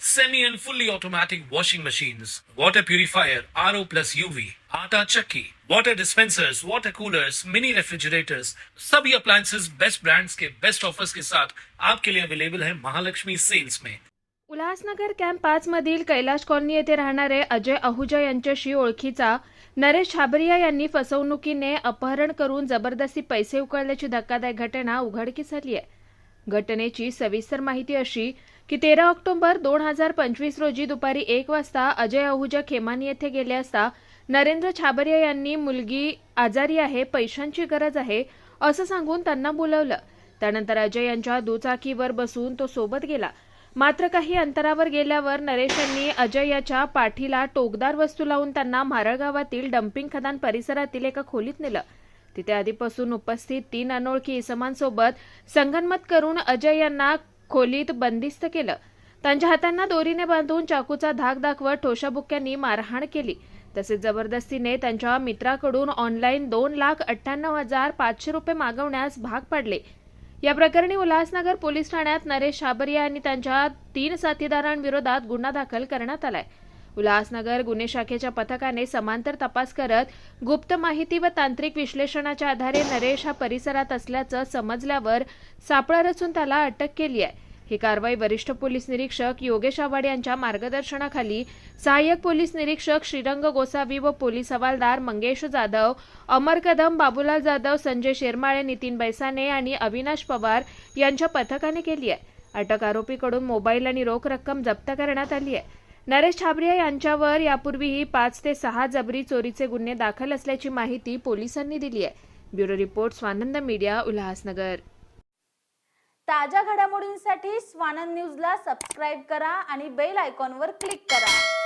semi and fully automatic washing machines, water purifier, RO plus UV, आटा chakki, water dispensers, water coolers, mini refrigerators, सभी appliances best brands के best offers के साथ आपके लिए available है महालक्ष्मी सेल्स में उल्हासनगर कॅम्प पाच मधील कैलाश कॉलनी येथे राहणारे अजय अहुजा यांच्याशी ओळखीचा नरेश छाबरिया यांनी फसवणुकीने अपहरण करून जबरदस्ती पैसे उकळल्याची धक्कादायक घटना उघडकीस आली आहे. घटनेची सविस्तर माहिती अशी की तेरा ऑक्टोबर दोन हजार पंचवीस रोजी दुपारी एक वाजता अजय आहुजा खेमानी येथे गेले असता नरेंद्र छाबरिया यांनी मुलगी आजारी आहे पैशांची गरज आहे असं सांगून त्यांना बोलवलं. त्यानंतर अजय यांच्या दुचाकीवर बसून तो सोबत गेला. मात्र काही अंतरावर गेल्यावर नरेश यांनी अजय याच्या पाठीला टोकदार वस्तू लावून त्यांना मारळ गावातील डम्पिंग खदान परिसरातील एका खोलीत नेलं. तिथे आधीपासून उपस्थित तीन अनोळखी इसमांसोबत संगनमत करून अजय यांना खोलीत बंदिस्त केलं. त्यांच्या हातांना दोरीने बांधून चाकूचा धाक दाखवत ठोशाबुक्क्यांनी मारहाण केली. तसेच जबरदस्तीने त्यांच्या मित्राकडून ऑनलाईन दोन लाख अठ्ठ्याण्णव हजार पाचशे रुपये मागवण्यास भाग पाडले. या प्रकरणी उल्हासनगर पोलीस ठाण्यात नरेश शाबरिया आणि त्यांच्या तीन साथीदारांविरोधात गुन्हा दाखल करण्यात आलाय. उल्हासनगर गुन्हे शाखेच्या पथकाने समांतर तपास करत गुप्त माहिती व तांत्रिक विश्लेषणाच्या आधारे नरेश हा परिसरात असल्याचं समजल्यावर सापळा रचून त्याला अटक केली आहे. ही कारवाई वरिष्ठ पोलीस निरीक्षक योगेश आव्हाड यांच्या मार्गदर्शनाखाली सहाय्यक पोलीस निरीक्षक श्रीरंग गोसावी व पोलीस हवालदार मंगेश जाधव अमर कदम बाबूलाल जाधव संजय शेरमाळे नितीन बैसाने आणि अविनाश पवार यांच्या पथकाने केली आहे. अटक आरोपीकडून मोबाईल आणि रोख रक्कम जप्त करण्यात आली आहे. नरेश छाबरिया यांच्यावर यापूर्वीही पाच ते सहा जबरी चोरीचे गुन्हे दाखल असल्याची माहिती पोलिसांनी दिली आहे. Bureau report Swanand media Ulhasnagar. ताज्या घडामोडींसाठी स्वानंद न्यूजला सबस्क्राईब करा आणि बेल आयकॉनवर क्लिक करा.